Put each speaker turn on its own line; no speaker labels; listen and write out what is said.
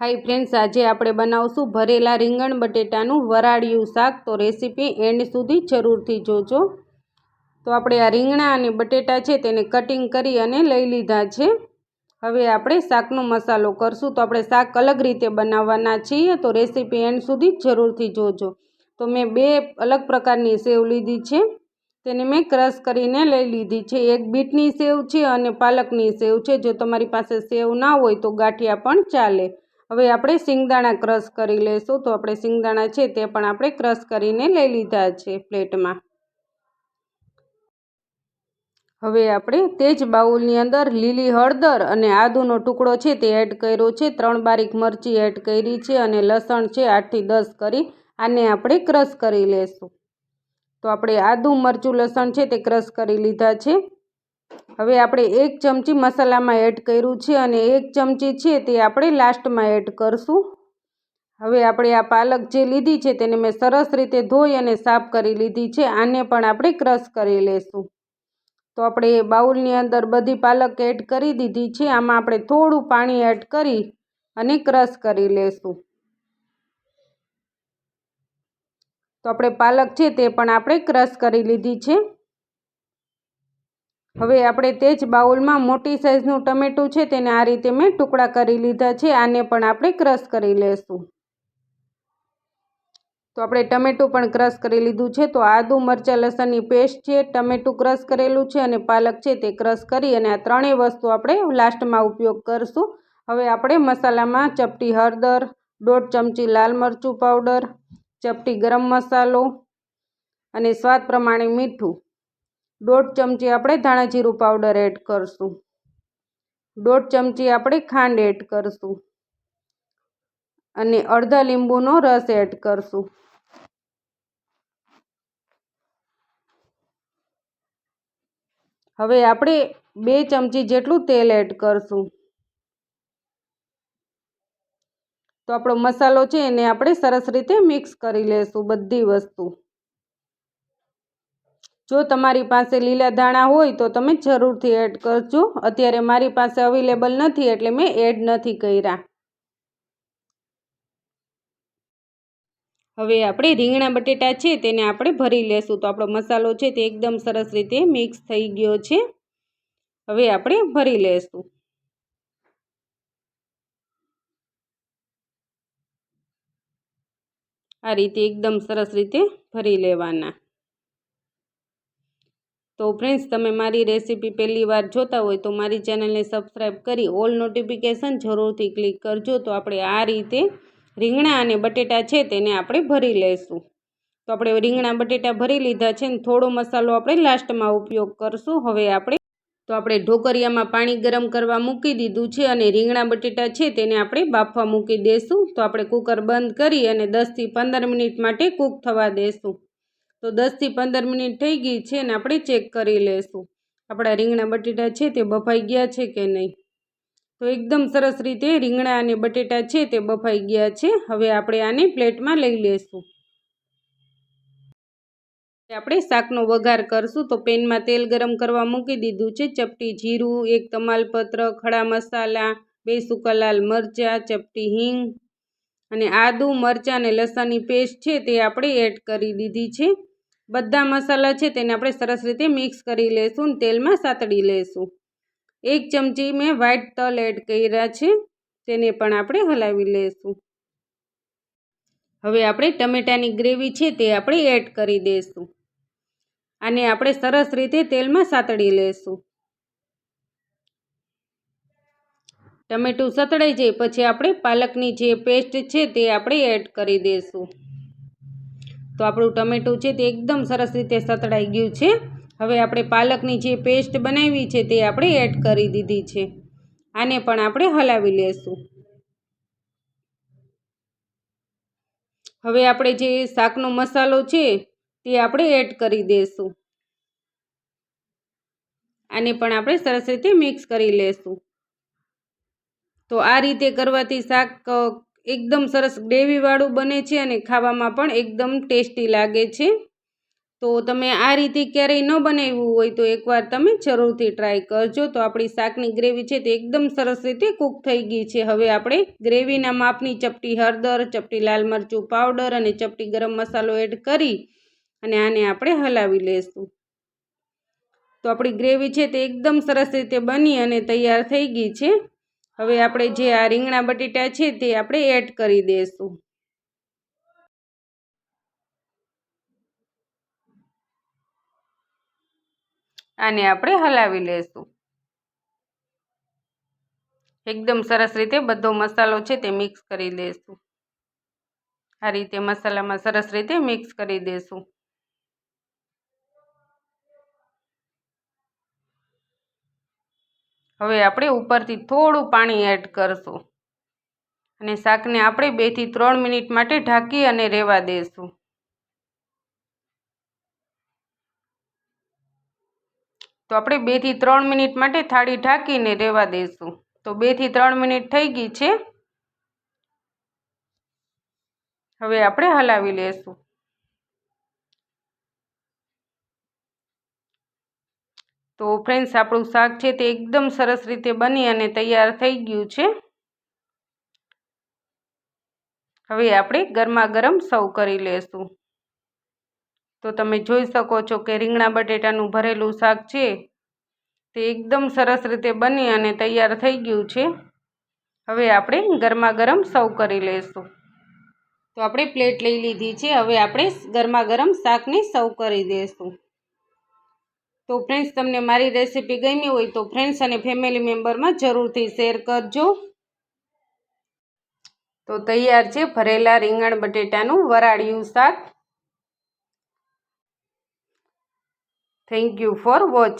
Hi friends, આજે આપણે બનાવશું ભરેલા રીંગણ બટેટાનું વરાળિયું શાક. તો રેસીપી એન્ડ સુધી જરૂરથી જોજો. તો આપણે આ રીંગણા અને બટેટા છે તેને કટિંગ કરી અને લઈ લીધા છે. હવે આપણે શાકનો મસાલો કરશું. તો આપણે શાક અલગ રીતે બનાવવાના છીએ. તો રેસીપી એન્ડ સુધી જરૂરથી જોજો. તો મેં બે અલગ પ્રકારની સેવ લીધી છે. તેને મેં ક્રશ કરીને લઈ લીધી છે. એક બીટની સેવ છે અને પાલકની સેવ છે. જો તમારી પાસે સેવ ના હોય તો ગાંઠિયા પણ ચાલે. હવે આપણે સિંગદાણા ક્રશ કરી લઈશું તો આપણે સિંગદાણા છે તે પણ આપણે ક્રશ કરીને લઈ લીધા છે પ્લેટમાં. હવે આપણે તે જ બાઉલની અંદર લીલી હળદર અને આદુનો ટુકડો છે તે એડ કર્યો છે. ત્રણ બારીક મરચી એડ કરી છે અને લસણ છે આઠથી દસ કરી આને આપણે ક્રશ કરી લેશું. તો આપણે આદું મરચું લસણ છે તે ક્રશ કરી લીધા છે. હવે આપણે એક ચમચી મસાલામાં એડ કર્યું છે અને એક ચમચી છે તે આપણે લાસ્ટમાં એડ કરશું. હવે આપણે આ પાલક જે લીધી છે તેને મેં સરસ રીતે ધોઈ અને સાફ કરી લીધી છે. આને પણ આપણે ક્રશ કરી લેશું. તો આપણે બાઉલની અંદર બધી પાલક એડ કરી દીધી છે. આમાં આપણે થોડું પાણી એડ કરી અને ક્રશ કરી લેશું. તો આપણે પાલક છે તે પણ આપણે ક્રશ કરી લીધી છે. હવે આપણે તે જ બાઉલમાં મોટી સાઇઝનું ટમેટું છે તેને આ રીતે મેં ટુકડા કરી લીધા છે, આને પણ આપણે ક્રશ કરી લેશું. તો આપણે ટમેટું પણ ક્રશ કરી લીધું છે, તો આદુ, મરચાં, લસણની પેસ્ટ છે, ટમેટું ક્રશ કરેલું છે અને પાલક છે તે ક્રશ કરી અને આ ત્રણેય વસ્તુ આપણે લાસ્ટમાં ઉપયોગ કરશું. હવે આપણે મસાલામાં ચપટી હળદર, દોઢ ચમચી લાલ મરચું પાવડર, ચપટી ગરમ મસાલો અને સ્વાદ પ્રમાણે મીઠું. દોઢ ચમચી આપણે ધાણા જીરું પાવડર એડ કરશું. દોઢ ચમચી આપણે ખાંડ એડ કરશું. અને અડધા લીંબુનો રસ એડ કરશું. હવે આપણે બે ચમચી જેટલું તેલ એડ કરશું. તો આપણો મસાલો છે એને આપણે સરસ રીતે મિક્સ કરી લેશું બધી વસ્તુ. જો તમારી પાસે લીલા ધાણા હોય તો તમે જરૂરથી એડ કરજો. અત્યારે મારી પાસે અવેલેબલ નથી એટલે મેં એડ નથી કર્યા. હવે આપણે રીંગણા બટેટા છે તેને આપણે ભરી લેશું. તો આપણો મસાલો છે તે એકદમ સરસ રીતે મિક્સ થઈ ગયો છે. હવે આપણે ભરી લેશું. આ રીતે એકદમ સરસ રીતે ભરી લેવાના. તો ફ્રેન્ડ્સ તમે મારી રેસીપી પહેલી વાર જોતા હોય તો મારી ચેનલને સબસ્ક્રાઈબ કરી ઓલ નોટિફિકેશન જરૂરથી ક્લિક કરજો. તો આપણે આ રીતે રીંગણા અને બટેટા છે તેને આપણે ભરી લઈશું. તો આપણે રીંગણા, બટેટા ભરી લીધા છે ને થોડો મસાલો આપણે લાસ્ટમાં ઉપયોગ કરશું. હવે આપણે, તો આપણે ઢોકરિયામાં પાણી ગરમ કરવા મૂકી દીધું છે અને રીંગણા, બટેટા છે તેને આપણે બાફવા મૂકી દઈશું તો આપણે કુકર બંધ કરી અને દસથી પંદર મિનિટ માટે કૂક થવા દઈશું તો દસથી પંદર મિનિટ થઈ ગઈ છે અને આપણે ચેક કરી લઈશું આપણા રીંગણા બટેટા છે તે બફાઈ ગયા છે કે નહીં? તો એકદમ સરસ રીતે રીંગણા અને બટેટા છે તે બફાઈ ગયા છે. હવે આપણે આને પ્લેટમાં લઈ લઈશું આપણે શાકનો વઘાર કરશું. તો પેનમાં તેલ ગરમ કરવા મૂકી દીધું છે. ચપટી જીરું, એક તમાલપત્ર, ખડા મસાલા, બે સૂકા લાલ મરચાં, ચપટી હિંગ અને આદું, મરચાં અને લસણની પેસ્ટ છે તે આપણે એડ કરી દીધી છે. બધા મસાલા છે તેને આપણે સરસ રીતે મિક્સ કરી અને તેલમાં સાતડી લઈશું એક ચમચી મેં વ્હાઈટ તલ એડ કર્યા છે, તેને પણ આપણે હલાવી લઈશું હવે આપણે ટમેટાની ગ્રેવી છે તે આપણે એડ કરી દઈશું આને આપણે સરસ રીતે તેલમાં સાતડી લઈશું ટમેટું સતળાઈ જાય પછી આપણે પાલકની જે પેસ્ટ છે તે આપણે એડ કરી દઈશું તો આપણું ટમેટું છે તે એકદમ સરસ રીતે સતળાઈ ગયું છે. હવે આપણે પાલકની જે પેસ્ટ બનાવી છે તે આપણે એડ કરી દીધી છે. આને પણ આપણે હલાવી લેશું. હવે આપણે જે શાકનો મસાલો છે તે આપણે એડ કરી દઈશું આને પણ આપણે સરસ રીતે મિક્સ કરી લેશું. તો આ રીતે કરવાથી શાક એકદમ સરસ ગ્રેવીવાળું બને છે અને ખાવામાં પણ એકદમ ટેસ્ટી લાગે છે. તો તમે આ રીતે ક્યારેય ન બનાવ્યું હોય તો એકવાર તમે જરૂરથી ટ્રાય કરજો. તો આપણી શાકની ગ્રેવી છે તે એકદમ સરસ રીતે કૂક થઈ ગઈ છે. હવે આપણે ગ્રેવીના માપની ચપટી હળદર, ચપટી લાલ મરચું પાવડર અને ચપટી ગરમ મસાલો એડ કરી અને આને આપણે હલાવી લઈશું તો આપણી ગ્રેવી છે તે એકદમ સરસ રીતે બની અને તૈયાર થઈ ગઈ છે. હવે આપણે જે આ રીંગણા બટેટા છે તે આપણે એડ કરી દઈશું આને આપણે હલાવી લઈશું એકદમ સરસ રીતે બધો મસાલો છે તે મિક્સ કરી દઈશું આ રીતે મસાલામાં સરસ રીતે મિક્સ કરી દઈશું હવે આપણે ઉપરથી થોડું પાણી એડ કરશું. અને શાકને આપણે બેથી ત્રણ મિનિટ માટે ઢાંકી અને રહેવા દઈશું તો આપણે બેથી ત્રણ મિનિટ માટે થાળી ઢાંકીને રહેવા દઈશું તો બેથી ત્રણ મિનિટ થઈ ગઈ છે. હવે આપણે હલાવી લઈશું તો ફ્રેન્ડ્સ આપણું શાક છે તે એકદમ સરસ રીતે બની અને તૈયાર થઈ ગયું છે. હવે આપણે ગરમા ગરમ સર્વ કરી લેશું. તો તમે જોઈ શકો છો કે રીંગણા બટેટાનું ભરેલું શાક છે તે એકદમ સરસ રીતે બની અને તૈયાર થઈ ગયું છે. હવે આપણે ગરમા ગરમ સર્વ કરી લઈશું તો આપણે પ્લેટ લઈ લીધી છે. હવે આપણે ગરમા ગરમ શાકને સર્વ કરી દઈશું તો ફ્રેન્ડ્સ તમને મારી રેસીપી ગમી હોય તો ફ્રેન્ડ્સ અને ફેમિલી મેમ્બરમાં જરૂરથી શેર કરજો. તો તૈયાર છે ભરેલા રીંગણ બટેટાનું વરાળિયું શાક. Thank you for watch